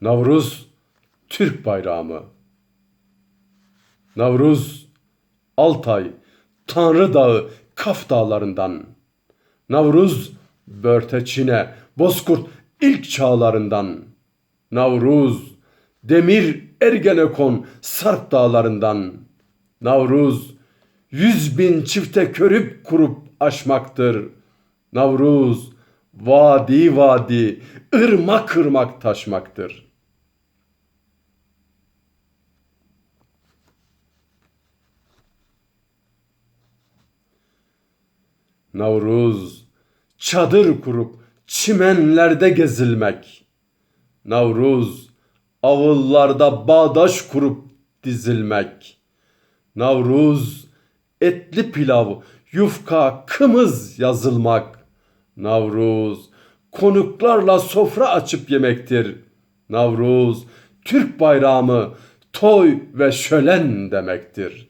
Navruz Türk bayramı. Navruz Altay, Tanrı Dağı, Kaf Dağlarından. Navruz Börteçine, Bozkurt ilk çağlarından. Navruz Demir Ergenekon Sarp Dağlarından. Navruz yüz bin çifte körüp kurup aşmaktır. Navruz vadi vadi, ırmak ırmak taşmaktır. Navruz çadır kurup çimenlerde gezilmek. Navruz avullarda bağdaş kurup dizilmek. Navruz etli pilav, yufka, kımız yazılmak. Navruz konuklarla sofra açıp yemektir. Navruz Türk bayramı, toy ve şölen demektir.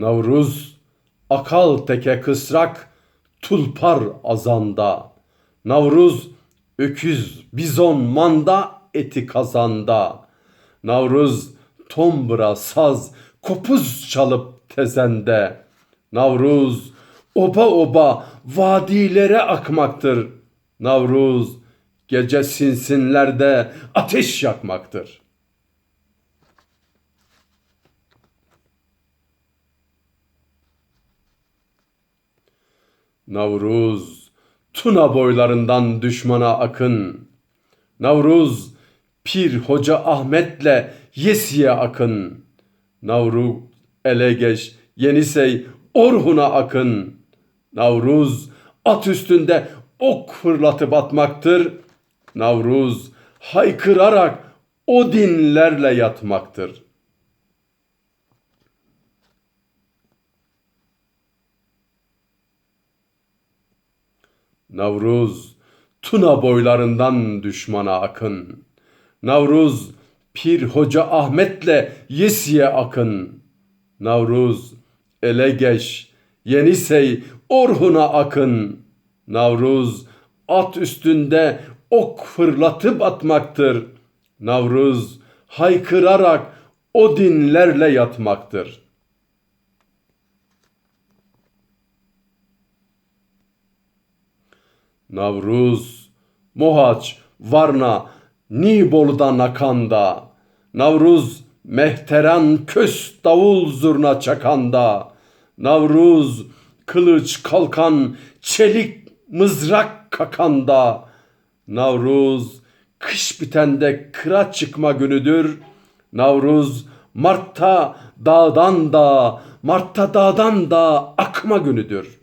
Navruz akal teke kısrak tulpar azanda. Navruz öküz bizon manda eti kazanda. Navruz tombra saz kopuz çalıp tezende. Navruz oba oba vadilere akmaktır. Navruz gece sinsinlerde ateş yakmaktır. Navruz, Tuna boylarından düşmana akın. Navruz, Pir Hoca Ahmet'le Yesiye akın. Navruz, Elegeş, Yenisey, Orhun'a akın. Navruz, at üstünde ok fırlatıp atmaktır. Navruz, haykırarak o dinlerle yatmaktır.'' Navruz Tuna boylarından düşmana akın. Navruz Pir Hoca Ahmet'le Yesiye akın. Navruz Elegeş, Yenisey, Orhun'a akın. Navruz at üstünde ok fırlatıp atmaktır. Navruz haykırarak o dinlerle yatmaktır.'' Navruz, Mohaç, Varna, Nibolu'da nakanda. Navruz, mehteran kös davul zurna çakanda. Navruz, kılıç kalkan, çelik mızrak kakanda. Navruz, kış bitende kıra çıkma günüdür. Navruz, Mart'ta dağdan da, Mart'ta dağdan da akma günüdür.''